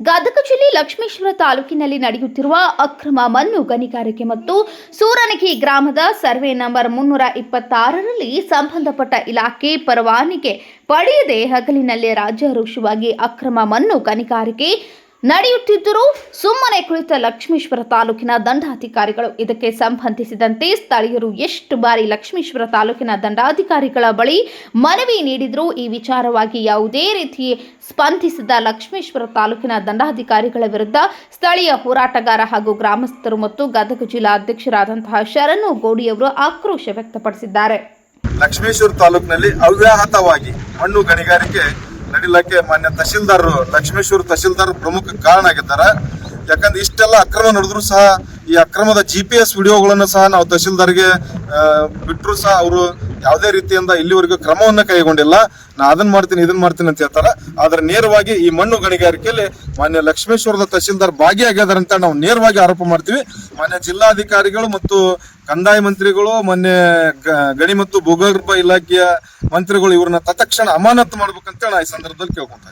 ಗದಗ ಜಿಲ್ಲೆ ಲಕ್ಷ್ಮೇಶ್ವರ ತಾಲೂಕಿನಲ್ಲಿ ನಡೆಯುತ್ತಿರುವ ಅಕ್ರಮ ಮಣ್ಣು ಗಣಿಗಾರಿಕೆ ಮತ್ತು ಸೂರನಗಿ ಗ್ರಾಮದ ಸರ್ವೆ ನಂಬರ್ ಮುನ್ನೂರ ಇಪ್ಪತ್ತಾರರಲ್ಲಿ ಸಂಬಂಧಪಟ್ಟ ಇಲಾಖೆ ಪರವಾನಿಗೆ ಪಡೆಯದೆ ಹಗಲಿನಲ್ಲೇ ರಾಜ್ಯಾರೋಷವಾಗಿ ಅಕ್ರಮ ಮಣ್ಣು ಗಣಿಗಾರಿಕೆ ನಡೆಯುತ್ತಿದ್ದರೂ ಸುಮ್ಮನೆ ಕುಳಿತ ಲಕ್ಷ್ಮೇಶ್ವರ ತಾಲೂಕಿನ ದಂಡಾಧಿಕಾರಿಗಳು. ಇದಕ್ಕೆ ಸಂಬಂಧಿಸಿದಂತೆ ಸ್ಥಳೀಯರು ಎಷ್ಟು ಬಾರಿ ಲಕ್ಷ್ಮೇಶ್ವರ ತಾಲೂಕಿನ ದಂಡಾಧಿಕಾರಿಗಳ ಬಳಿ ಮನವಿ ನೀಡಿದರೂ ಈ ವಿಚಾರವಾಗಿ ಯಾವುದೇ ರೀತಿ ಸ್ಪಂದಿಸಿದ ಲಕ್ಷ್ಮೇಶ್ವರ ತಾಲೂಕಿನ ದಂಡಾಧಿಕಾರಿಗಳ ವಿರುದ್ಧ ಸ್ಥಳೀಯ ಹೋರಾಟಗಾರ ಹಾಗೂ ಗ್ರಾಮಸ್ಥರು ಮತ್ತು ಗದಗ ಜಿಲ್ಲಾ ಅಧ್ಯಕ್ಷರಾದಂತಹ ಶರಣು ಗೋಡಿಯವರು ಆಕ್ರೋಶ ವ್ಯಕ್ತಪಡಿಸಿದ್ದಾರೆ. ಲಕ್ಷ್ಮೇಶ್ವರ ತಾಲೂಕಿನಲ್ಲಿ ಅವ್ಯಾಹತವಾಗಿ ಮಣ್ಣು ಗಣಿಗಾರಿಕೆ ನಡಿಲಕ್ಕೆ ಮಾನ್ಯ ತಹಶೀಲ್ದಾರ್ ಲಕ್ಷ್ಮೇಶ್ವರ ತಹಶೀಲ್ದಾರ್ ಪ್ರಮುಖ ಕಾರಣ ಆಗಿದ್ದಾರೆ. ಯಾಕಂದ್ರೆ ಇಷ್ಟೆಲ್ಲ ಅಕ್ರಮ ನಡೆದ್ರು ಸಹ ಈ ಅಕ್ರಮದ ಜಿ ಪಿ ಎಸ್ ವಿಡಿಯೋಗಳನ್ನು ಸಹ ನಾವು ತಹಶೀಲ್ದಾರ್ಗೆ ಬಿಟ್ಟರು ಸಹ ಅವರು ಯಾವುದೇ ರೀತಿಯಿಂದ ಇಲ್ಲಿವರೆಗೂ ಕ್ರಮವನ್ನು ಕೈಗೊಂಡಿಲ್ಲ. ನಾ ಅದನ್ನ ಮಾಡ್ತೀನಿ ಇದನ್ನ ಮಾಡ್ತೀನಿ ಅಂತ ಹೇಳ್ತಾರೆ. ಆದ್ರೆ ನೇರವಾಗಿ ಈ ಮಣ್ಣು ಗಣಿಗಾರಿಕೆಯಲ್ಲಿ ಮಾನ್ಯ ಲಕ್ಷ್ಮೇಶ್ವರದ ತಹಶೀಲ್ದಾರ್ ಭಾಗಿಯಾಗ್ಯದಾರ ಅಂತ ನಾವು ನೇರವಾಗಿ ಆರೋಪ ಮಾಡ್ತೀವಿ. ಮಾನ್ಯ ಜಿಲ್ಲಾಧಿಕಾರಿಗಳು ಮತ್ತು ಕಂದಾಯ ಮಂತ್ರಿಗಳು ಮೊನ್ನೆ ಗಣಿ ಮತ್ತು ಭೂಗರ್ಭ ಇಲಾಖೆಯ ಮಂತ್ರಿಗಳು ಇವ್ರನ್ನ ತತ್ಕ್ಷಣ ಅಮಾನತು ಮಾಡ್ಬೇಕಂತ ನಾ ಈ ಸಂದರ್ಭದಲ್ಲಿ ಕೇಳ್ಕೊಂತ